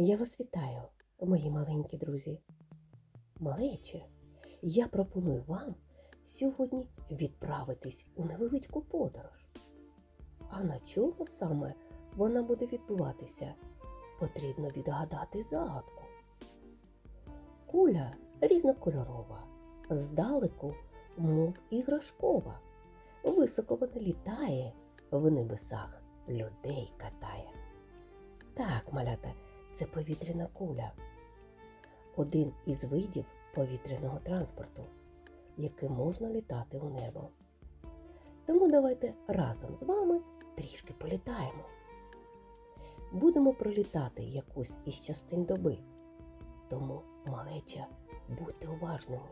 Я вас вітаю, мої маленькі друзі. Малече, я пропоную вам сьогодні відправитись у невеличку подорож. А на чому саме вона буде відбуватися? Потрібно відгадати загадку. Куля різнокольорова, здалеку, мов іграшкова. Високо вона літає, в небесах людей катає. Так, малята, це повітряна куля. Один із видів повітряного транспорту, яким можна літати у небо. Тому давайте разом з вами трішки політаємо. Будемо пролітати якусь із частин доби. Тому, малеча, будьте уважними.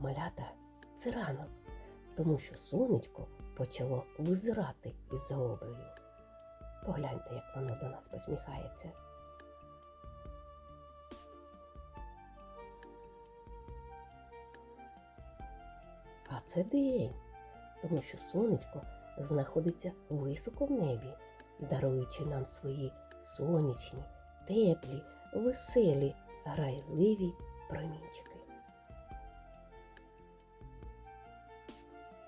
Малята це ранок, тому що сонечко почало визирати із-за обрію. Погляньте, як воно до нас посміхається. А це день, тому що сонечко знаходиться високо в небі, даруючи нам свої сонячні, теплі, веселі, грайливі промінчики.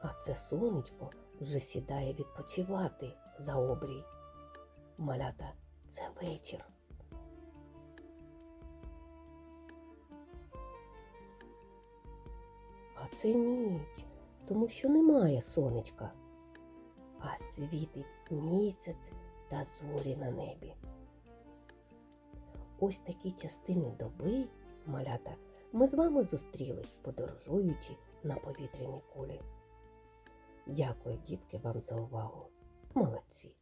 А це сонечко вже сідає відпочивати за обрій. Малята, це вечір. А це ніч, тому що немає сонечка, а світить місяць та зорі на небі. Ось такі частини доби, малята, ми з вами зустріли, подорожуючи на повітряній кулі. Дякую, дітки, вам за увагу. Молодці!